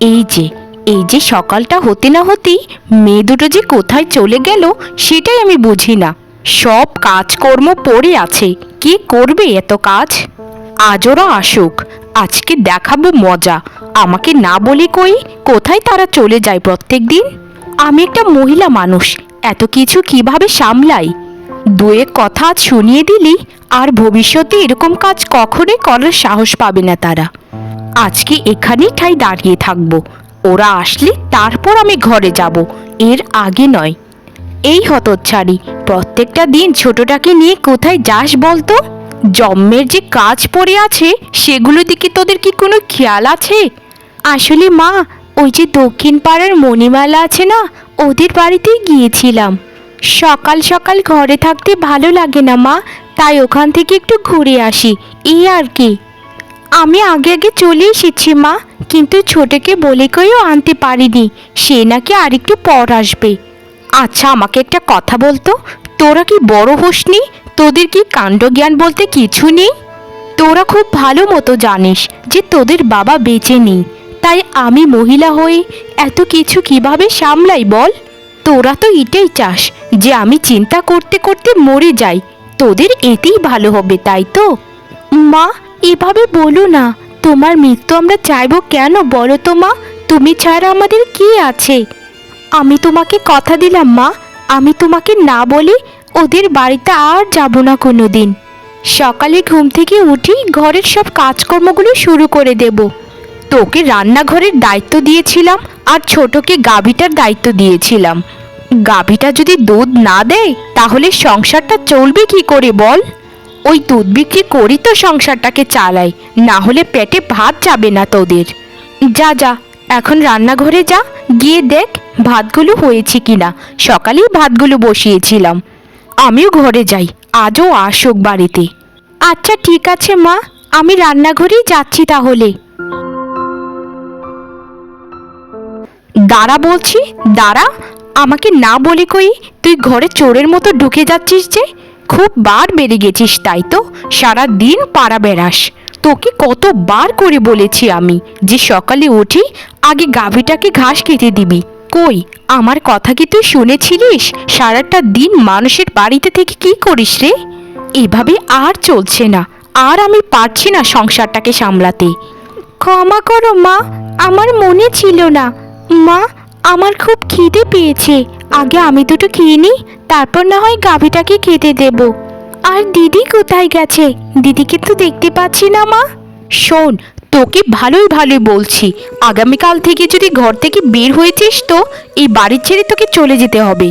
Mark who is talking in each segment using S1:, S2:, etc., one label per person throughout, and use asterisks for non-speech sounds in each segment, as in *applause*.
S1: এই যে এই যে সকালটা হতে না হতেই মেয়ে দুটো যে কোথায় চলে গেল সেটাই আমি বুঝি না। সব কাজকর্ম পড়ে আছে, কে করবে এত কাজ? আজ ওরা আসুক, আজকে দেখাবো মজা। আমাকে না বলে কই কোথায় তারা চলে যায় প্রত্যেক দিন আমি একটা মহিলা মানুষ, এত কিছু কীভাবে সামলাই? দুয়েক কথা শুনিয়ে দিলি, আর ভবিষ্যতে এরকম কাজ কখনোই করার সাহস পাবে না তারা। আজকে এখানেই ঠাই দাঁড়িয়ে থাকব। ওরা আসলে তারপর আমি ঘরে যাব। এর আগে নয়। এই হতচ্ছাড়ি, প্রত্যেকটা দিন ছোটটাকে নিয়ে কোথায় যাস বলতো? জন্মের যে কাজ পড়ে আছে সেগুলো দিকে তোদের কি কোনো খেয়াল আছে? আসলে মা, ওই যে দক্ষিণ পাড়ার মণিমালা আছে না, ওদের বাড়িতেই গিয়েছিলাম। সকাল সকাল ঘরে থাকতে ভালো লাগে না মা, তাই ওখান থেকে একটু ঘুরে আসি। এই আর কি। আমি আগে আগে চলে এসেছি, মা। কিন্তু ছোটকে বলে কইও আনতে পারিনি। সে নাকি আরেকটু পর আসবে। আচ্ছা আমাকে একটা কথা বলতো? তোরা কি বড় হোসনি তোদের কি কাণ্ডজ্ঞান বলতে কিছু নেই? তোরা খুব ভালো মতো জানিস যে তোদের বাবা বেঁচে নেই। তাই আমি মহিলা হয়ে এত কিছু কীভাবে সামলাই বল? তোরা তো এটাই চাস যে আমি চিন্তা করতে করতে মরে যাই। তোদের এতেই ভালো হবে, তাই তো? মা এভাবে বলো না, তোমার মৃত্যু আমরা চাইব কেন বলো তো মা? তুমি ছাড়া আমাদের কি আছে? আমি তোমাকে কথা দিলাম মা, আমি তোমাকে না বলে ওদের বাড়িতে আর যাব না কোনো দিন সকালে ঘুম থেকে উঠি ঘরের সব কাজকর্মগুলো শুরু করে দেব। তোকে রান্নাঘরের দায়িত্ব দিয়েছিলাম আর ছোটকে গাভীটার দায়িত্ব দিয়েছিলাম। গাভীটা যদি দুধ না দেয়, তাহলে সংসারটা চলবে কি করে বল? ওই দুধ বিক্রি করি তো সংসারটাকে চালাই, না হলে পেটে ভাত যাবে না তোদের। যা যা, এখন রান্নাঘরে যা, গিয়ে দেখ ভাতগুলো হয়েছে কিনা। সকালেই ভাতগুলো বসিয়েছিলাম। আমিও ঘরে যাই, আজও আসুক বাড়িতে। আচ্ছা ঠিক আছে, মা, আমি রান্নাঘরেই যাচ্ছি তাহলে। দাঁড়া বলছি, দাঁড়া, আমাকে না বলে কই তুই ঘরে চোরের মতো ঢুকে যাচ্ছিস যে? খুব বার বেড়ে গেছিস, তাই তো? সারা দিন পাড়া বেড়াস। তোকে কতবার করে বলেছি আমি যে সকালে উঠি, আগে গাভীটাকে ঘাস খেতে দিবি। কই, আমার কথা কি তুই শুনেছিলিস? সারাটা দিন মানুষের বাড়িতে থেকে কি করিস রে? এভাবে আর চলছে না। আর আমি পারছি না সংসারটাকে সামলাতে। ক্ষমা করো মা, আমার মনে ছিল না। মা, আমার খুব খিদে পেয়েছে। আগে আমি দুটো খেয়ে নিই, তারপর না হয় গাভীটাকে খেতে দেব। আর দিদি কোথায় গেছে? দিদিকে তো দেখতে পাচ্ছি না, মা। শোন, তোকে ভালোই ভালোই বলছি। আগামীকাল থেকে যদি ঘর থেকে বের হয়েছিস তো, এই বাড়ি ছেড়ে তোকে চলে যেতে হবে।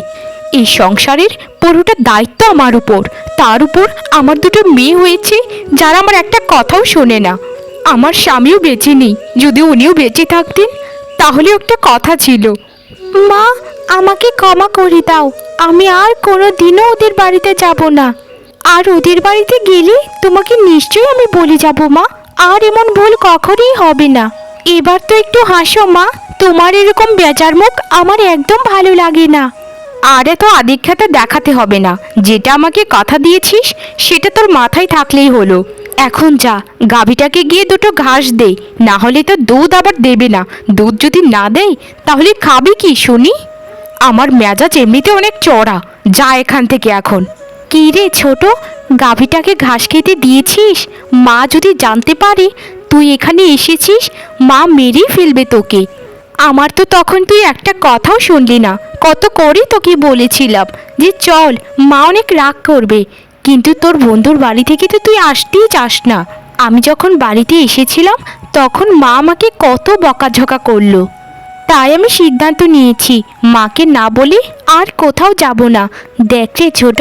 S1: এই সংসারের পুরোটা দায়িত্ব আমার উপর। তার উপর আমার দুটো মেয়ে হয়েছে, যারা আমার একটা কথাও শোনে না। আমার স্বামীও বেঁচে নেই। যদি উনিও বেঁচে থাকতেন তাহলে একটা কথা ছিল। মা আমাকে ক্ষমা করে দাও। আমি আর কোনো দিনও ওদের বাড়িতে যাব না। আর ওদের বাড়িতে গেলে তোমাকে নিশ্চয়ই আমি বলে যাব, মা। আর এমন ভুল কখনোই হবে না। এবার তো একটু হাসো, মা। তোমার এরকম বেজার মুখ আমার একদম ভালো লাগে না। আর এত আদিক্ষাটা দেখাতে হবে না। যেটা আমাকে কথা দিয়েছিস, সেটা তোর মাথায় থাকলেই হলো। এখন যা, গাভীটাকে গিয়ে দুটো ঘাস দে। না হলে তো দুধ আবার দেবে না। দুধ যদি না দেয়, তাহলে খাবে কি, শুনি? আমার মেজাজ এমনিতে অনেক চড়া যা এখান থেকে এখন। কি রে ছোট, গাভীটাকে ঘাস খেতে দিয়েছিস? মা যদি জানতে পারে, তুই এখানে এসেছিস, মা মেরেই ফেলবে তোকে। আমার তো তখন তুই একটা কথাও শুনলি না। কত করে তোকে বলেছিলাম যে চল, মা অনেক রাগ করবে। কিন্তু তোর বন্ধুর বাড়ি থেকে তো তুই আসতেই চাস না। আমি যখন বাড়িতে এসেছিলাম, তখন মা আমাকে কত বকাঝকা করল। তাই আমি সিদ্ধান্ত নিয়েছি, মাকে না বলে আর কোথাও যাব না। দেখছে ছোট,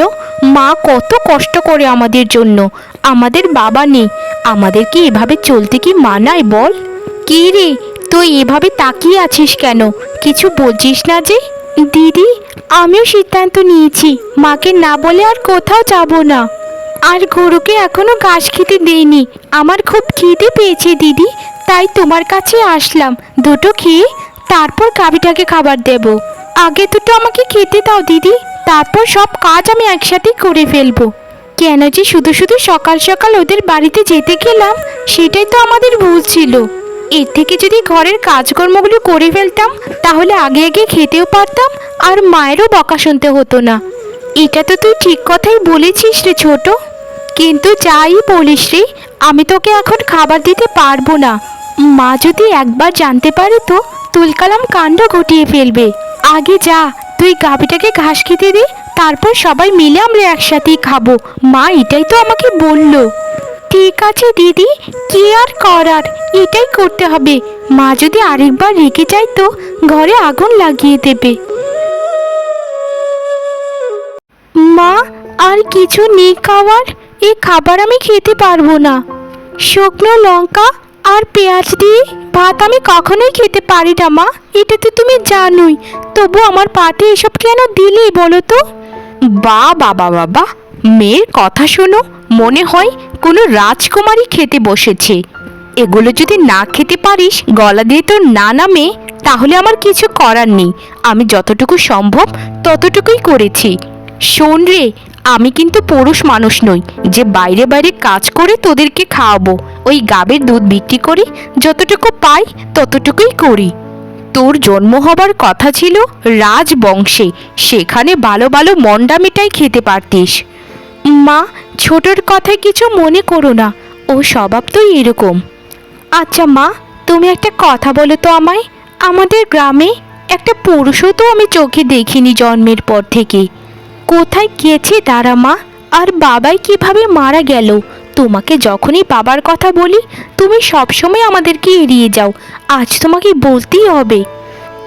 S1: মা কত কষ্ট করে আমাদের জন্য। আমাদের বাবা নেই, আমাদের কি এভাবে চলতে কি মানায় বল? কি রে, তুই এভাবে তাকিয়ে আছিস কেন? কিছু বলছিস না যে? দিদি, আমিও সিদ্ধান্ত নিয়েছি, মাকে না বলে আর কোথাও যাব না। আর গরুকে এখনও ঘাস খেতে দেইনি। আমার খুব খিদে পেয়েছে দিদি, তাই তোমার কাছে আসলাম। দুটো খেয়ে তারপর গাভীটাকে খাবার দেব। আগে দুটো আমাকে খেতে দাও, দিদি। তারপর সব কাজ আমি একসাথে করে ফেলব। কেন যে শুধু শুধু সকাল সকাল ওদের বাড়িতে যেতে গেলাম, সেটাই তো আমাদের ভুল ছিল। এর থেকে যদি ঘরের কাজকর্মগুলো করে ফেলতাম, তাহলে আগে আগে খেতেও পারতাম আর মায়েরও বকা শুনতে হতো না। এটা তো তুই ঠিক কথাই বলেছিস রে ছোট। কিন্তু যাই বলিস রে, আমি তোকে এখন খাবার দিতে পারব না। মা যদি একবার জানতে পারে তো তুলকালাম কাণ্ড ঘটিয়ে ফেলবে। আগে যা, তুই গাভিটাকে ঘাস খেতে দে, তারপর সবাই মিলে আমরা একসাথেই খাব। মা এটাই তো আমাকে বলল। ঠিক আছে দিদি, কি আর করার? এটাই করতে হবে। মা যদি আরেকবার রেগে যায় তো ঘরে আগুন লাগিয়ে দেবে। মা, আর কিছু নেই খাওয়ার। এই খাবার আমি খেতে পারব না। শুকনো লঙ্কা আর পেঁয়াজ দিয়ে ভাত আমি কখনোই খেতে পারি না, মা। এটা তো তুমি জানোই। তবু আমার পাতে এসব কেন দিলে বলো তো? বা বাবা বাবা মেয়ের কথা শোনো, মনে হয় কোনো রাজকুমারী খেতে বসেছে। এগুলো যদি না খেতে পারিস, গলা দিয়ে তোর না নামে, তাহলে আমার কিছু করার নেই। আমি যতটুকু সম্ভব ততটুকুই করেছি। শোন রে, আমি কিন্তু পুরুষ মানুষ নই, যে বাইরে বাইরে কাজ করে তোদেরকে খাওয়াবো। ওই গাবের দুধ বিক্রি করি, যতটুকু পাই ততটুকুই করি। তোর জন্ম হবার কথা ছিল রাজবংশে, সেখানে ভালো ভালো মন্ডা মিঠাই খেতে পারতিস। মা, ছোটর কথায় কিছু মনে করো না, ও স্বভাব তো এরকম। আচ্ছা মা, তুমি একটা কথা বলো তো আমায়, আমাদের গ্রামে একটা পুরুষও তো আমি চোখে দেখিনি জন্মের পর থেকে। কোথায় গেছে তারা মা, আর বাবাই কীভাবে মারা গেল? তোমাকে যখনই বাবার কথা বলি, তুমি সবসময় আমাদেরকে এড়িয়ে যাও। আজ তোমাকে বলতেই হবে।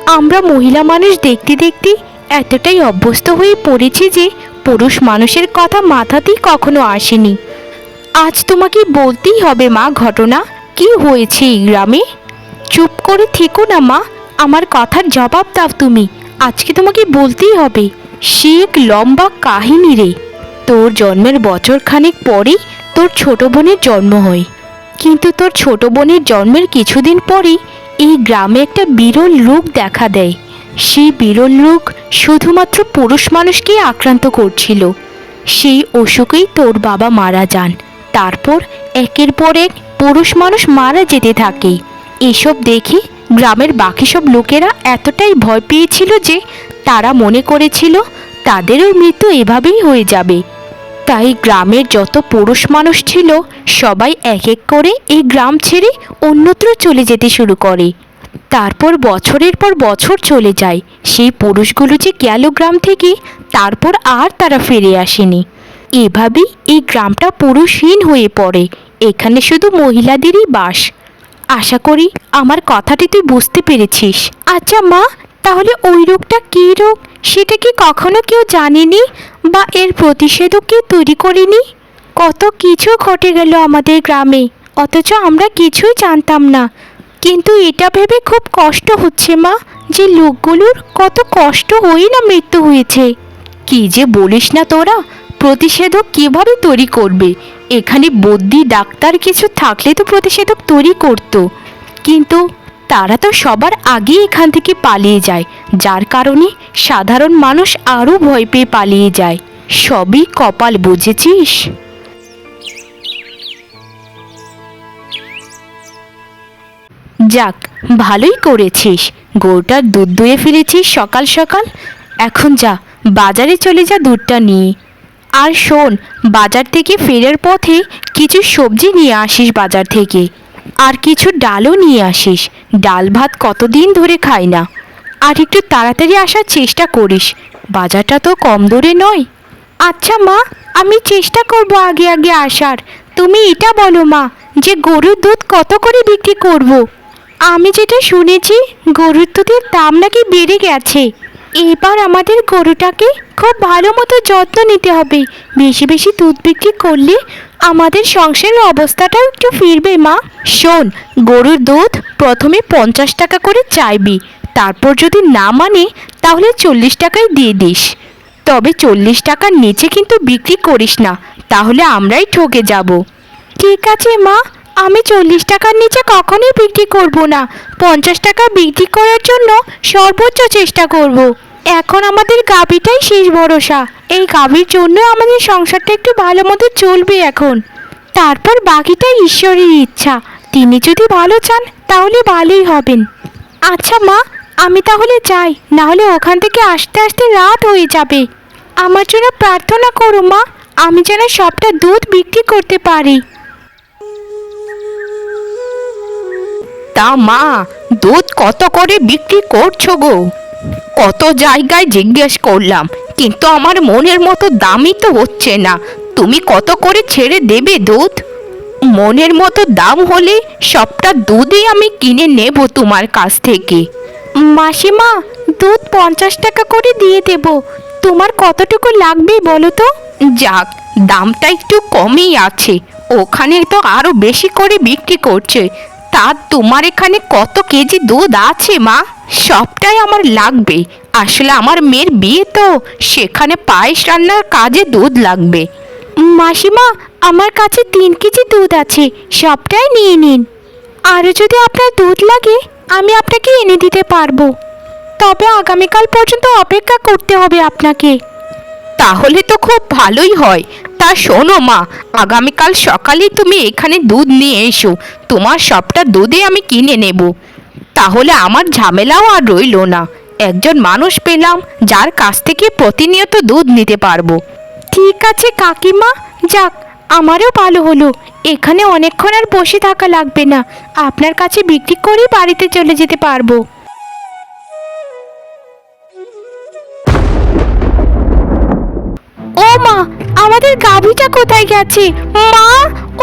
S1: আমরা মহিলা মানুষ দেখতে দেখতে এতটাই অভ্যস্ত হয়ে পড়েছি যে পুরুষ মানুষের কথা মাথাতেই কখনো আসেনি। আজ তোমাকে বলতেই হবে, মা, ঘটনা। কি হয়েছে এই গ্রামে? চুপ করে থেকো না, মা। আমার কথার জবাব দাও তুমি। আজকে তোমাকে বলতেই হবে, সে এক লম্বা কাহিনী রে। তোর জন্মের বছর খানেক পরেই তোর ছোট বোনের জন্ম হয়। কিন্তু তোর ছোট বোনের জন্মের কিছুদিন পরই এই গ্রামে একটা বিরল রোগ দেখা দেয়। সেই বিরল রোগ শুধুমাত্র পুরুষ মানুষকেই আক্রান্ত করছিল। সেই অসুখেই তোর বাবা মারা যান। তারপর একের পর এক পুরুষ মানুষ মারা যেতে থাকে। এসব দেখে গ্রামের বাকি সব লোকেরা এতটাই ভয় পেয়েছিল যে তারা মনে করেছিল তাদেরও মৃত্যু এভাবেই হয়ে যাবে। তাই গ্রামের যত পুরুষ মানুষ ছিল, সবাই এক এক করে এই গ্রাম ছেড়ে অন্যত্র চলে যেতে শুরু করে। তারপর বছরের পর বছর চলে যায়। সেই পুরুষগুলো যে গেল গ্রাম থেকে, তারপর আর তারা ফিরে আসেনি। এভাবেই এই গ্রামটা পুরুষহীন হয়ে পড়ে। এখানে শুধু মহিলাদেরই বাস। আশা করি আমার কথাটি তুই বুঝতে পেরেছিস। আচ্ছা মা তাহলে ওই রোগটা কী রোগ? সেটা কি কখনো কেউ জানেনি? বা এর প্রতিষেধক কেউ তৈরি করেনি? কত কিছু ঘটে গেল আমাদের গ্রামে, অথচ আমরা কিছুই জানতাম না। কিন্তু এটা ভেবে খুব কষ্ট হচ্ছে মা, যে লোকগুলোর কত কষ্ট হয়েই না মৃত্যু হয়েছে। কি যে বলিস না তোরা, প্রতিষেধক কীভাবে তৈরি করবে? এখানে বদ্যি ডাক্তার কিছু থাকলে তো প্রতিষেধক তৈরি করতো। কিন্তু তারা তো সবার আগে এখান থেকে পালিয়ে যায়। যার কারণে সাধারণ মানুষ আরও ভয় পেয়ে পালিয়ে যায়। সবই কপাল বুঝেছিস? যাক, ভালোই করেছিস। গরুটার দুধ দুয়ে ফিরেছিস সকাল সকাল। এখন যা, বাজারে চলে যা দুধটা নিয়ে। আর শোন, বাজার থেকে ফেরার পথে কিছু সবজি নিয়ে আসিস বাজার থেকে। আর কিছু ডালও নিয়ে আসিস। ডাল ভাত কতদিন ধরে খাই না। আর একটু তাড়াতাড়ি আসার চেষ্টা করিস। বাজারটা তো কম দূরে নয়। আচ্ছা মা, আমি চেষ্টা করব আগে আগে আসার। তুমি এটা বলো মা, যে গরুর দুধ কত করে বিক্রি করব। আমি যেটা শুনেছি, গরুর দুধের দাম নাকি বেড়ে গেছে। এবার আমাদের গরুটাকে খুব ভালো মতো যত্ন নিতে হবে। বেশি বেশি দুধ বিক্রি করলে আমাদের সংসারের অবস্থাটাও একটু ফিরবে, মা। শোন, গরুর দুধ প্রথমে পঞ্চাশ টাকা করে চাইবি। তারপর যদি না মানে তাহলে চল্লিশ টাকায় দিয়ে দিস। তবে চল্লিশ টাকার নিচে কিন্তু বিক্রি করিস না, তাহলে আমরাই ঠকে যাব। ঠিক আছে, মা। আমি চল্লিশ টাকার নিচে কখনোই বিক্রি করব না। পঞ্চাশ টাকা বিক্রি করার জন্য সর্বোচ্চ চেষ্টা করব। এখন আমাদের গাভীটাই শেষ ভরসা। এই গাভীর জন্য আমাদের সংসারটা একটু ভালো মতো চলবে এখন। তারপর বাকিটা ঈশ্বরের ইচ্ছা। তিনি যদি ভালো চান, তাহলে ভালোই হবেন। আচ্ছা মা, আমি তাহলে যাই। না হলে ওখান থেকে আসতে আসতে রাত হয়ে যাবে। আমার জন্য প্রার্থনা করো মা, আমি যেন সবটা দুধ বিক্রি করতে পারি। তা মা, দুধ কত করে বিক্রি করছ গো? কত জায়গায় জিজ্ঞেস করলাম, কিন্তু আমার মনের মতো দামই তো হচ্ছে না। তুমি কত করে ছেড়ে দেবে দুধ? মনের মতো দাম হলে সবটা দুধই আমি কিনে নেব তোমার কাছ থেকে। মাসিমা, দুধ পঞ্চাশ টাকা করে দিয়ে দেব। তোমার কতটুকু লাগবে বলো তো? যাক, দামটা একটু কমই আছে। ওখানে তো আরও বেশি করে বিক্রি করছে। তা তোমার এখানে কত কেজি দুধ আছে, মা? সবটাই আমার লাগবে। আসলে আমার মেয়ের বিয়ে তো, সেখানে পায়েস রান্নার কাজে দুধ লাগবে। মাসিমা, আমার কাছে তিন কেজি দুধ আছে, সবটাই নিয়ে নিন। আরও যদি আপনার দুধ লাগে, আমি আপনাকে এনে দিতে পারব। তবে আগামীকাল পর্যন্ত অপেক্ষা করতে হবে আপনাকে। তাহলে তো খুব ভালোই হয়। তা শোনো মা, আগামীকাল সকালে তুমি এখানে দুধ নিয়ে এসো। তোমার সবটা দুধে আমি কিনে নেব। তাহলে আমার ঝামেলাও আর রইল না। একজন মানুষ পেলাম, যার কাছ থেকে প্রতিনিয়ত দুধ নিতে পারব। ঠিক আছে কাকিমা, যাক, আমারও ভালো হলো। এখানে অনেকক্ষণ আর বসে থাকা লাগবে না। আপনার কাছে বিক্রি করেই বাড়িতে চলে যেতে পারব। আমাদের গাভীটা কোথায় গেছে? মা,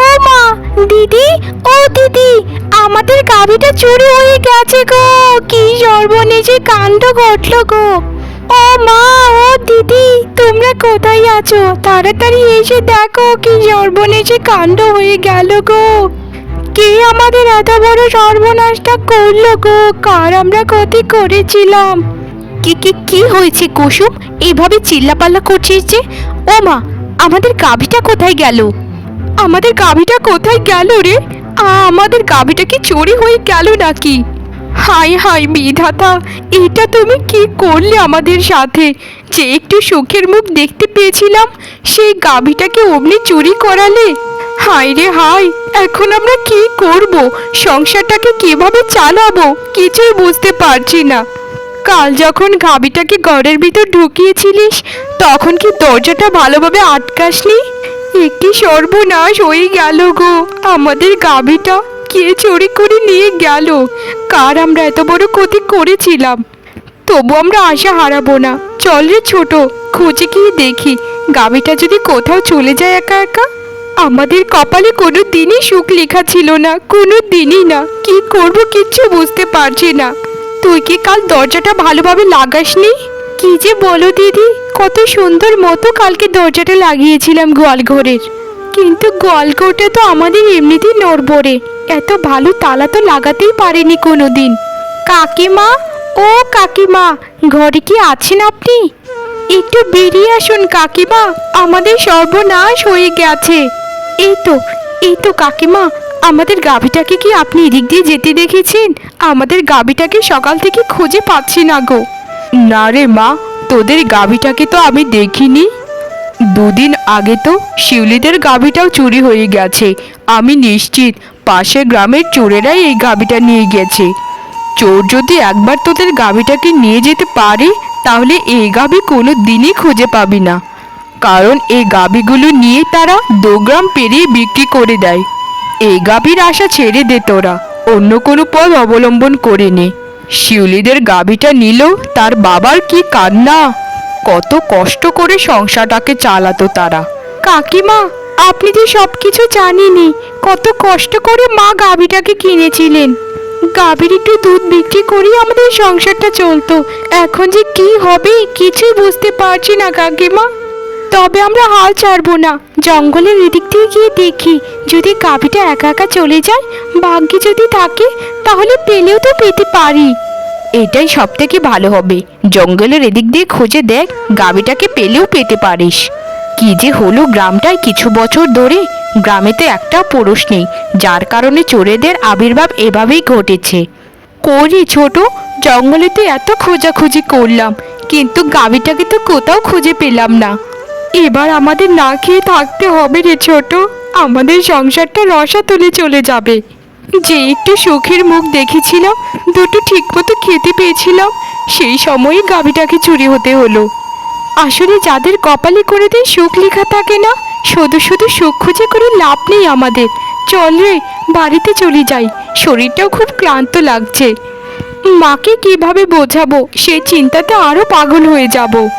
S1: ও মা, দিদি, ও দিদি, আমাদের গাভীটা চুরি হয়ে গেছে গো। কি সর্বনেশে কাণ্ড ঘটলো গো। ও মা, ও দিদি, তোমরা কোথায় আছো? তাড়াতাড়ি এসে দেখো কি সর্বনেশে কাণ্ড হয়ে গেল গো। কে আমাদের এত বড় সর্বনাশটা করল গো? কার আমরা ক্ষতি করেছিলাম? কি কি কি হয়েছে কুসুম? এইভাবে চিল্লাপাল্লা করছিস যে? ও মা আমাদের গাভীটা কোথায় গেল? আমাদের গাভীটা কোথায় গেল রে? আমাদের গাভীটা কি চুরি হয়ে গেল নাকি? হাই হাই বিধাতা, এটা তুমি কি করলে আমাদের সাথে? যে একটু সুখের মুখ দেখতে পেয়েছিলাম, সেই গাভীটাকে অমনি চুরি করালে? হাই রে হাই এখন আমরা কি করব? সংসারটাকে কীভাবে চালাবো? কিছুই বুঝতে পারছি না। কাল যখন গাবিটাকে ঘরের ভিতর ঢুকিয়েছিলিস, তখন কি দরজাটা ভালোভাবে আটকাসনি? একটি সর্বনাশ হয়ে গেল গো। আমাদের গাবিটা কে চুরি করে নিয়ে গেল? কার আমরা এত বড় ক্ষতি করেছিলাম? তবু আমরা আশা হারাবো না। চল রে ছোট, খুঁজে গিয়ে দেখি। গাবিটা যদি কোথাও চলে যায় একা একা? আমাদের কপালে কোনো দিনই সুখ লেখা ছিল না কোনো দিনই না। কি করব কিচ্ছু বুঝতে পারছি না। তুই কি কাল দরজাটা ভালোভাবে লাগাসনি? কি যে বলো দিদি, কত সুন্দর মতো কালকে দরজাটা লাগিয়েছিলাম গোয়াল ঘরের। কিন্তু গোয়াল ঘরটা তো আমাদের এমনিতেই নড়বড়ে, এত ভালো তালা তো লাগাতেই পারেনি কোনো দিন কাকিমা, ও কাকিমা, ঘরে কি আছেন আপনি? একটু বেরিয়ে আসুন কাকিমা, আমাদের সর্বনাশ হয়ে গেছে। এই তো এই তো কাকিমা আমাদের গাভীটাকে কি আপনি এদিক দিয়ে যেতে দেখেছেন? আমাদের গাভীটাকে সকাল থেকে খুঁজে পাচ্ছি না গো। না রে মা, তোদের গাভীটাকে তো আমি দেখিনি। দুদিন আগে তো শিউলিদের গাভীটাও চুরি হয়ে গেছে। আমি নিশ্চিত পাশের গ্রামের চোরেরাই এই গাভীটা নিয়ে গেছে। চোর যদি একবার তোদের গাভীটাকে নিয়ে যেতে পারে, তাহলে এই গাভী কোনো দিনই খুঁজে পাবি না। কারণ এই গাভীগুলো নিয়ে তারা দু গ্রাম পেরিয়ে বিক্রি করে দেয়। এই গাভীর আশা ছেড়ে দে তোরা। অন্য কোনো পথ অবলম্বন করে নে শিউলিদের গাভীটা নিল তার বাবার কি কান্না? কত কষ্ট করে সংসারটাকে চালাতো তারা। কাকিমা, আপনি যে সব কিছু জানেনই, কত কষ্ট করে মা গাভীটাকে কিনেছিলেন। গাভীর একটু দুধ বিক্রি করেই আমাদের সংসারটা চলতো। এখন যে কি হবে, কিছুই বুঝতে পারছি না কাকিমা। তবে আমরা হাল ছাড়বো না। জঙ্গলের এদিক দিয়ে গিয়ে দেখি, যদি গাভীটা একা একা চলে যায়, ভাগ্যে যদি থাকে, তাহলে পেলেও তো পেতে পারি। এটাই সব থেকে ভালো হবে। জঙ্গলের এদিক দিয়ে খুঁজে দেখ, গাভীটাকে পেলেও পেতে পারিস। কি যে হলো গ্রামটায় কিছু বছর ধরে, গ্রামে তো একটা পুরুষ নেই, যার কারণে চোরেদের আবির্ভাব এভাবেই ঘটেছে। করি ছোট, জঙ্গলে তো এত খোঁজাখুঁজি করলাম, কিন্তু গাভীটাকে তো কোথাও খুঁজে পেলাম না। এবার আমাদের না খেয়ে থাকতে হবে রে ছোট। আমাদের সংসারটা রসা তুলে চলে যাবে। যে একটু সুখের মুখ দেখেছিলাম দুটো ঠিকমতো খেতে পেয়েছিলাম সেই সময়ই গাভীটাকে চুরি হতে হলো। আসলে যাদের কপালে করে দেয় সুখ লেখা থাকে না, শুধু শুধু সুখ খুঁজে করে লাভ নেই আমাদের। চল রে, বাড়িতে চলে যাই, শরীরটাও খুব ক্লান্ত লাগছে। মাকে কীভাবে বোঝাবো, সে চিন্তাতে আরও পাগল হয়ে যাব।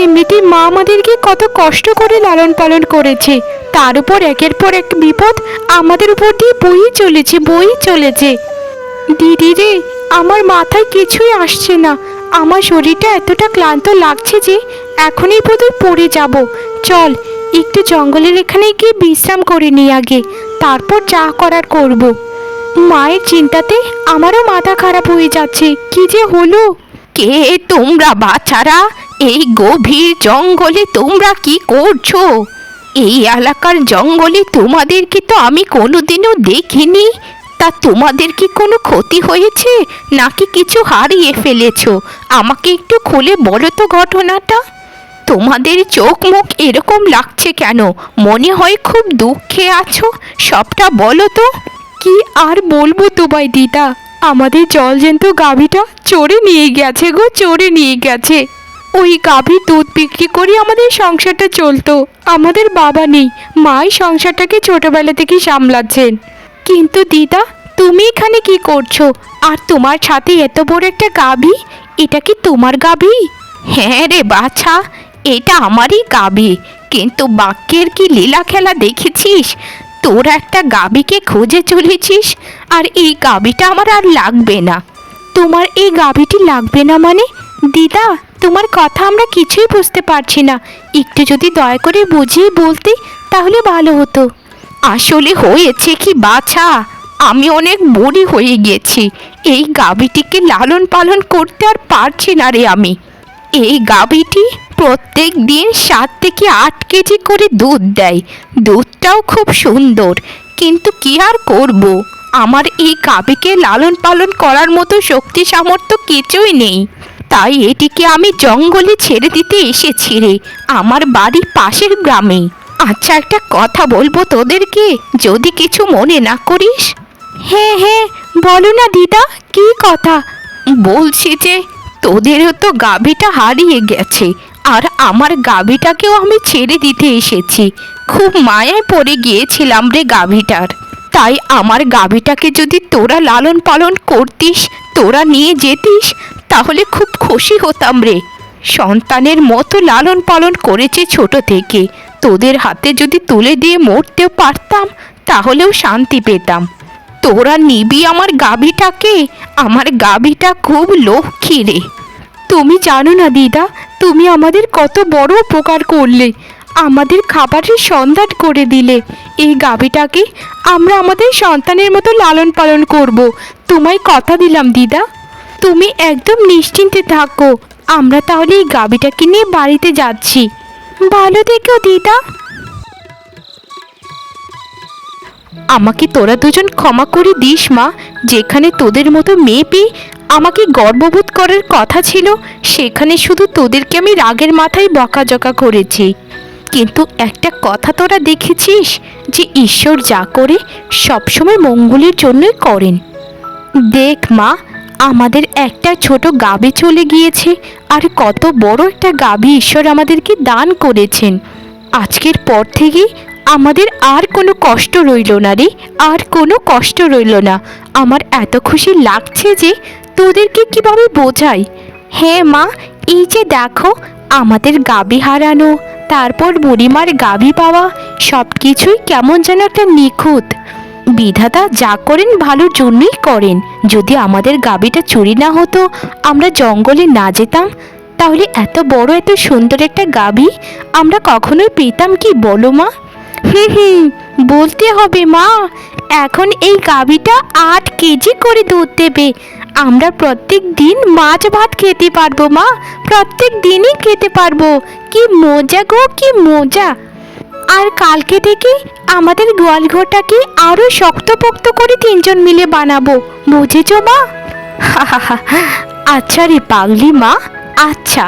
S1: এমনিতে মা আমাদেরকে কত কষ্ট করে লালন পালন করেছে। তার উপর একের পর এক বিপদ আমাদের উপর দিয়ে বই চলেছে বই চলেছে। দিদি রে, আমার মাথায় কিছুই আসছে না। আমার শরীরটা এতটা ক্লান্ত লাগছে যে এখনই বোধহয় পড়ে যাব। চল, একটু জঙ্গলের এখানে গিয়ে বিশ্রাম করে নিই আগে, তারপর যা করার করব। মায়ের চিন্তাতে আমারও মাথা খারাপ হয়ে যাচ্ছে। কি যে হলো? কে তোমরা বাচ্চারা? এই গভীর জঙ্গলে তোমরা কি করছ? এই এলাকার জঙ্গলে তোমাদেরকে তো আমি কোনোদিনও দেখিনি। তা তোমাদের কি কোনো ক্ষতি হয়েছে, নাকি কিছু হারিয়ে ফেলেছো? আমাকে একটু খুলে বলো তো ঘটনাটা। তোমাদের চোখ মুখ এরকম লাগছে কেন? মনে হয় খুব দুঃখে আছো। সবটা বলো তো। কি আর বলব তোমায় দিদা? আমাদের জলজন্ত গাভীটা চড়ে নিয়ে গেছে গো, চড়ে নিয়ে গেছে। ওই গাভী দুধ বিক্রি করে আমাদের সংসারটা চলতো। আমাদের বাবা নেই, মাই সংসারটাকে ছোটবেলা থেকেই সামলাচ্ছেন। কিন্তু দিদা, তুমি এখানে কি করছ? আর তোমার সাথে এত বড় একটা গাভী? এটা কি তোমার গাভী? হ্যাঁ রে বাছা, এটা আমারই গাভী। কিন্তু বাক্যের কি লীলা খেলা দেখেছিস? তোর একটা গাভীকে খুঁজে চলেছিস, আর এই গাভীটা আমার আর লাগবে না। তোমার এই গাভীটি লাগবে না মানে? দিদা তোমার কথা আমরা কিছুই বুঝতে পারছি না। একটু যদি দয়া করে বুঝিয়ে বলতে, তাহলে ভালো হতো। আসলে হয়েছে কি, বাছা? আমি অনেক বুড়ি হয়ে গেছি। এই গাভীটিকে লালন পালন করতে আর পারছি না রে আমি। এই গাভীটি প্রত্যেক দিন সাত থেকে আট কেজি করে দুধ দেয়। দুধটাও খুব সুন্দর। কিন্তু কি আর করব? আমার এই গাভীকে লালন পালন করার মতো শক্তি সামর্থ্য কিছুই নেই। তাই এটিকে আমি জঙ্গলে ছেড়ে দিতে এসেছি রে আমার বাড়ি পাশের গ্রামে। আচ্ছা একটা কথা বলব তোদেরকে যদি কিছু মনে না করিস? হ্যাঁ হ্যাঁ বলো না দিদা কি কথা? বলছি যে তোদেরও তো গাভীটা হারিয়ে গেছে আর আমার গাভীটাকেও আমি ছেড়ে দিতে এসেছি। খুব মায়ায় পড়ে গিয়েছিলাম রে গাভীটার। তাই আমার গাভীটাকে যদি তোরা লালন পালন করতিস তোরা নিয়ে যেতিস তাহলে খুব খুশি হতাম রে। সন্তানের মতো লালন পালন করেছে ছোট থেকে। তোদের হাতে যদি তুলে দিয়ে মরতেও পারতাম, তাহলেও শান্তি পেতাম। তোরা নিবি আমার গাভীটাকে, আমার গাভীটা খুব লক্ষ্মী রে। তুমি জানো না দিদা, তুমি আমাদের কত বড় উপকার করলে। আমাদের খাবারের সন্ধান করে দিলে। এই গাভীটাকে আমরা আমাদের সন্তানের মতো লালন পালন করব। তোমায় কথা দিলাম দিদা। তুমি একদম নিশ্চিন্তে থাকো। আমরা তাহলে এই গাবিটাকে নিয়ে বাড়িতে যাচ্ছি। ভালো থেকো, দিদা। আমাকে তোরা দুজন ক্ষমা করে দিস, মা। যেখানে তোদের মতো মেয়ে পেয়ে আমাকে গর্ববোধ করার কথা ছিল, সেখানে শুধু তোদেরকে আমি রাগের মাথায় বকাঝকা করেছি। কিন্তু একটা কথা তোরা দেখেছিস, যে ঈশ্বর যা করে সবসময় মঙ্গলের জন্যই করেন। দেখ, মা আমাদের একটা ছোট গাবি চলে গিয়েছে আর কত বড় একটা গাবি ঈশ্বর আমাদেরকে দান করেছেন। আজকের পর থেকে আমাদের আর কোনো কষ্ট রইল না রে, আর কোনো কষ্ট রইল না। আমার এত খুশি লাগছে যে তোদেরকে কীভাবে বোঝাই? হ্যাঁ মা, এই যে দেখো, আমাদের গাবি হারানো, তারপর বুড়িমার গাবি পাওয়া সব কিছুই কেমন যেন একটা নিখুঁত। বিধাতা যা করেন ভালোর জন্যই করেন। যদি আমাদের গাবিটা চুরি না হতো, আমরা জঙ্গলে না যেতাম, তাহলে এত বড় এত সুন্দর একটা গাবি আমরা কখনোই পেতাম কি বলো মা? হুম হুম বলতে হবে মা, এখন এই গাবিটা আট কেজি করে দুধ দেবে। আমরা প্রত্যেক দিন মাছ ভাত খেতে পারব মা, প্রত্যেক দিনই খেতে পারব। কি মজা গো, কি মজা। আর কালকে থেকে আমাদের গোয়ালঘরটাকে আরও আরও শক্তপোক্ত করে তিনজন মিলে বানাবো, বুঝেছ মা? *laughs* আচ্ছা রে পাগলি মা আচ্ছা।